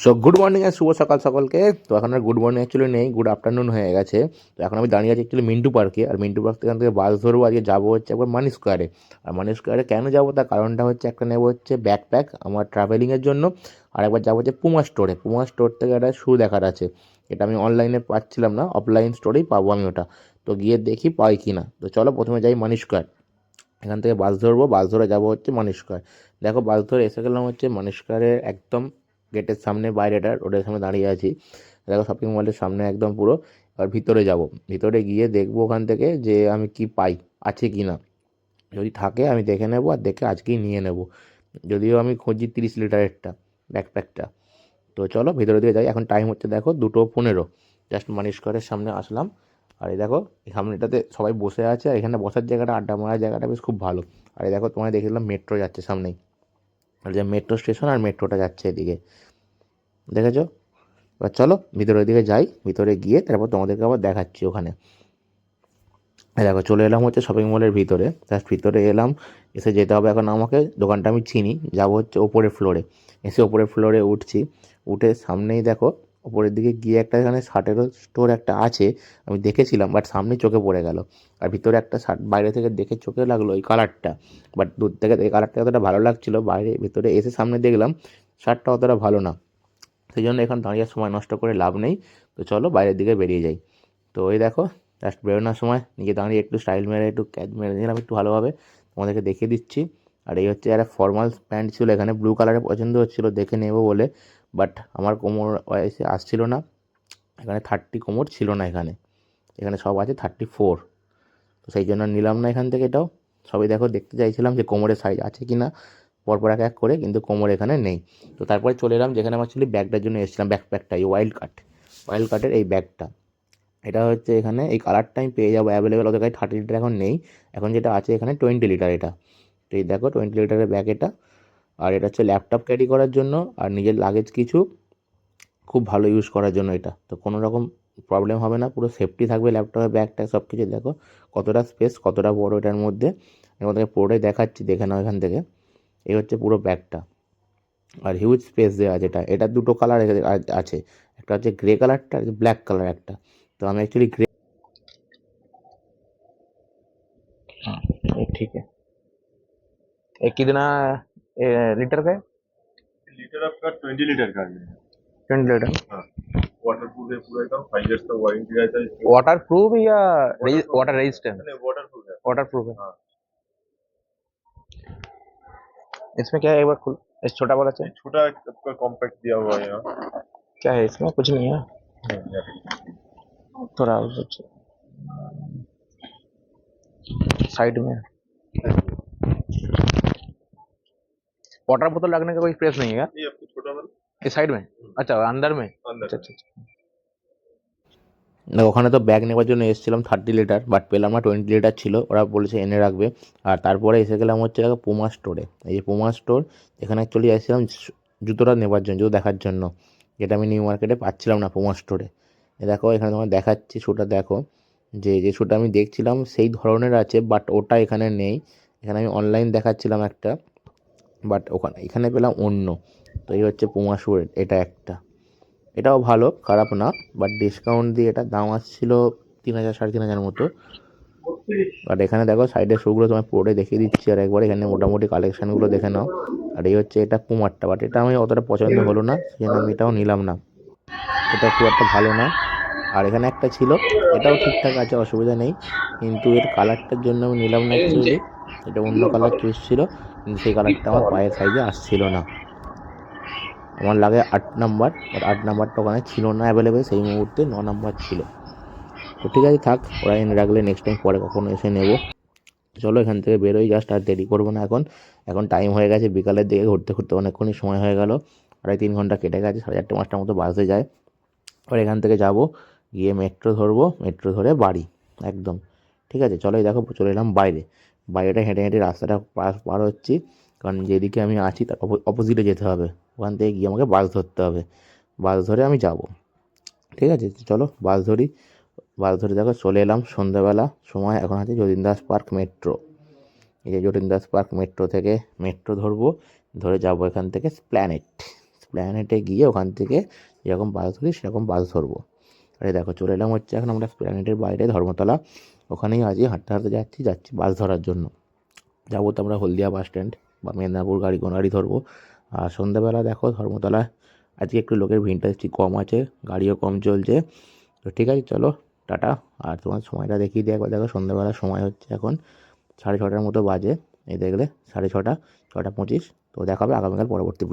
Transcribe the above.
So good morning আর শুভ সকাল সকলকে। তো এখন আর গুড মর্নিং অ্যাকচুয়ালি নেই গুড আফটারনুন হয়ে গেছে। তো এখন আমি দাঁড়িয়ে আছি অ্যাকচুয়ালি মিন্টু পার্কে আর মিন্টু পার্ক থেকে থেকে বাস ধরবো, আজকে যাব হচ্ছে একবার মানি স্কোয়ারে আর মানি স্কোয়ারে কেন যাব, তার কারণটা হচ্ছে একটা নেব হচ্ছে ব্যাকপ্যাক আমার ট্রাভেলিংয়ের জন্য। আর একবার যাব হচ্ছে পুমা স্টোরে পুমা স্টোর থেকে একটা শু দেখার আছে। এটা আমি অনলাইনে পাচ্ছিলাম না অফলাইন স্টোরেই পাবো আমি ওটা। তো গিয়ে দেখি পাই কি না। তো চলো প্রথমে যাই মানি স্কোয়ার এখান থেকে বাস ধরবো বাস ধরে যাব হচ্ছে মানি স্কোয়ার দেখো বাস ধরে এসে গেলাম হচ্ছে মানি স্কোয়ারের একদম গেটের সামনে, বাইরেটা, রোডের সামনে দাঁড়িয়ে আছি। দেখো শপিং মলের সামনে একদম পুরো আর ভিতরে যাব। ভিতরে গিয়ে দেখব ওখান থেকে যে আমি কি পাই, আছে কি না। যদি থাকে, আমি দেখে নেব আর দেখে আজকেই নিয়ে নেব। যদিও আমি খুঁজি তিরিশ লিটারেরটা ব্যাকপ্যাকটা তো চলো, ভিতরে দিয়ে যাই। এখন টাইম হচ্ছে দেখো দুটো পনেরো। জাস্ট মানি স্কোয়ারের সামনে আসলাম। আর এই দেখো সামনেটাতে সবাই বসে আছে। আর এখানে বসার জায়গাটা, আড্ডা মারার জায়গাটা বেশ খুব ভালো। আর এই দেখো, তোমায় দেখলাম মেট্রো যাচ্ছে সামনেই। আর যে মেট্রো স্টেশন আর মেট্রোটা যাচ্ছে এদিকে। দেখেছ? এবার চলো ভিতরের দিকে যাই, ভিতরে গিয়ে তারপর তোমাদেরকে আবার দেখাচ্ছি ওখানে। দেখো, চলে এলাম হচ্ছে শপিং মলের ভিতরে। জাস্ট ভিতরে এলাম, এসে যেতে হবে এখন আমাকে, দোকানটা আমি চিনি, যাব হচ্ছে ওপরের ফ্লোরে এসে ওপরের ফ্লোরে উঠছি। উঠে সামনেই দেখো ওপরের দিকে গিয়ে একটা এখানে শার্টেরও স্টোর একটা আছে, আমি দেখেছিলাম বাট সামনে চোখে পড়ে গেল। আর ভিতরে একটা শার্ট, বাইরে থেকে দেখে চোখে লাগল ওই কালারটা বাট দূর থেকে এই কালারটা অতটা ভালো লাগছিল, বাইরে, ভিতরে এসে সামনে দেখলাম, শার্টটা অতটা ভালো না। সেই জন্য এখন দাঁড়িয়ে সময় নষ্ট করে লাভ নেই। তো চলো বাইরের দিকে বেরিয়ে যাই। তো ওই দেখো জাস্ট বেরোনোর সময়, নিজে দাঁড়িয়ে একটু স্টাইল মেরে, একটু ক্যাচ মেরে নিলাম একটু ভালোভাবে। তোমাদেরকে দেখিয়ে দিচ্ছি। আর এই হচ্ছে একটা ফর্মাল প্যান্ট ছিল, এখানে ব্লু কালারের পছন্দ হচ্ছিল, দেখে নেব বলে। বাট আমার কোমর এসে আসছিল না, এখানে থার্টি কোমর ছিল না এখানে। এখানে সব আছে থার্টি ফোর তো সেই জন্য নিলাম না এখান থেকে এটাও। সবই দেখো, দেখতে চাইছিলাম যে কোমরের সাইজ আছে কি না পরপর এক এক করে, কিন্তু কোমর এখানে নেই। তো তারপরে চলে এলাম, যেখানে আমার ছিল ব্যাগটার জন্য এসেছিলাম ব্যাকপ্যাকটা এই ওয়াইল্ড কাট ওয়াইল্ড কাটের এই ব্যাগটা এটা হচ্ছে এখানে, এই কালারটা আমি পেয়ে যাব অ্যাভেলেবেল ওদের কাছে থার্টি লিটার এখন নেই। এখন যেটা আছে এখানে টোয়েন্টি লিটার এটা। তো এই দেখো টোয়েন্টি লিটারের ব্যাগ এটা। আর এটা হচ্ছে ল্যাপটপ ক্যারি করার জন্য আর নিজের লাগেজ কিছু খুব ভালো ইউজ করার জন্য এটা। তো কোনো রকম প্রবলেম হবে না, পুরো সেফটি থাকবে ল্যাপটপের ব্যাগটা সব কিছু দেখো। কতটা স্পেস কতটা বড় এটার মধ্যে। এখান থেকে দেখাচ্ছি, দেখে নাও এখান থেকে। এই হচ্ছে পুরো ব্যাগটা আর হিউজ স্পেস দেওয়া আছে এটা। এটা দুটো কালার আছে। একটা হচ্ছে গ্রে কালারটা আর ব্ল্যাক কালার একটা। তো আমি অ্যাকচুয়ালি গ্রে ঠিক আছে। ये कितना ए, लीटर का है? लीटर आपका ट्वेंटी लीटर का है। ट्वेंटी लीटर हाँ। वाटर प्रूफ है पूरा एकदम। फाइव इयर्स का वारंटी रहता है वाटर प्रूफ या वाटर रेजिस्टेंट नहीं वाटर प्रूफ है। वाटर प्रूफ है। हाँ। इसमें क्या है? एक बार खुल इस छोटा वाला चाहिए? छोटा आपका कॉम्पैक्ट दिया हुआ है यहाँ। क्या है इसमें? कुछ नहीं है। थोड़ा साइड में। वाटर बोतल रखने का कोई स्पेस नहीं है क्या? ये आपको छोटा वाला इस साइड में अच्छा अंदर में अंदर আচ্ছা আচ্ছা না ওখানে তো ব্যাগ নেওয়ার জন্য এসেছিলাম থার্টি লিটার বাট পেলাম না টোয়েন্টি লিটার ছিল ওরা বলেছে এনে রাখবে আর তারপরে এসে গেলাম হচ্ছে দেখো পুমা স্টোরে এই যে পুমা স্টোর এখানে অ্যাকচুয়ালি এসেছিলাম জু- জুতোটা নেবার জন্য জুতো দেখার জন্য যেটা আমি নিউ মার্কেটে পাচ্ছিলাম না পুমা স্টোরে এ দেখো এখানে তোমার দেখাচ্ছি শুটা দেখো যে যে শুটা আমি দেখছিলাম সেই ধরনের আছে বাট ওটা এখানে নেই এখানে আমি অনলাইন দেখাচ্ছিলাম একটা বাট ওখানে, এখানে পেলাম অন্য। তো এই হচ্ছে পুমা শু এটা একটা। এটাও ভালো, খারাপ না বাট ডিসকাউন্ট দিয়ে এটা দাম আসছিল তিন হাজার, সাড়ে তিন হাজার মতো। বাট এখানে দেখো সাইডের শুগুলো তোমায় পুরোটাই দেখিয়ে দিচ্ছি, আর একবার এখানে মোটামুটি কালেকশানগুলো দেখে নাও। আর এই হচ্ছে এটা পুমারটা বাট এটা আমি অতটা পছন্দ হলো না, সেই জন্য আমি এটাও নিলাম না। এটা খুব একটা ভালো না। আর এখানে একটা ছিল, এটাও ঠিকঠাক আছে, অসুবিধা নেই। কিন্তু এর কালারটার জন্য আমি নিলাম না অ্যাকচুয়ালি এটা অন্য কালার চুজ ছিল। কিন্তু সেই কালারটা আমার পায়ের সাইজে আসছিল না। আমার লাগে আট নাম্বার বাট আট নাম্বারটা ওখানে ছিল না অ্যাভেলেবেল সেই মুহূর্তে ন নাম্বার ছিল। তো ঠিক আছে থাক ওরা এনে রাখলে নেক্সট টাইম পরে কখনো এসে নেব। চলো এখান থেকে বেরোই জাস্ট আর দেরি করব না এখন। এখন টাইম হয়ে গেছে বিকালের দিকে ঘুরতে ঘুরতে অনেকক্ষণই সময় হয়ে গেল। আড়াই তিন ঘণ্টা কেটে গেছে সাড়ে চারটে পাঁচটার মতো বাসে যায়। আর এখান থেকে যাব গিয়ে মেট্রো ধরবো মেট্রো ধরে বাড়ি একদম। ঠিক আছে? চলো এই দেখো, চলে এলাম বাইরে। বাইরেটা হেঁটে হেঁটে রাস্তাটা পার পার হচ্ছি। কারণ যেদিকে আমি আছি তার অপোজিটে যেতে হবে। ওখান থেকে গিয়ে আমাকে বাস ধরতে হবে। বাস ধরে আমি যাব। ঠিক আছে? চলো বাস ধরি। বাস ধরে দেখো, চলে এলাম সন্ধ্যাবেলা। সময় এখন আছে যতীন দাস পার্ক মেট্রো। এই যে যতীন দাস পার্ক মেট্রো থেকে মেট্রো ধরবো। ধরে যাব এখান থেকে প্ল্যানেট স্প্ল্যানেটে গিয়ে ওখান থেকে যেরকম বাস ধরি, সেরকম বাস ধরবো। আরে দেখো, চলে এলাম হচ্ছে এখন আমরা স্প্ল্যানেটের বাইরে ধর্মতলা। ওখানেই আজকে হাঁটতে হাঁটতে যাচ্ছি যাচ্ছি বাস ধরার জন্য। যাব তো আমরা হলদিয়া বাস স্ট্যান্ড বা মেদিনীপুর গাড়ি কোনো গাড়ি ধরবো। আর সন্ধ্যাবেলা দেখো ধর্মতলায় আজকে একটু লোকের ভিড়টা দেখছি কম আছে, গাড়িও কম চলছে। তো ঠিক আছে, চলো, টাটা। আর তোমার সময়টা দেখিয়ে দিয়ে একবার। দেখো সন্ধ্যাবেলার সময় হচ্ছে এখন সাড়ে ছটার মতো বাজে। এই দেখলে সাড়ে ছটা ছটা পঁচিশ। তো দেখা হবে আগামীকাল পরবর্তী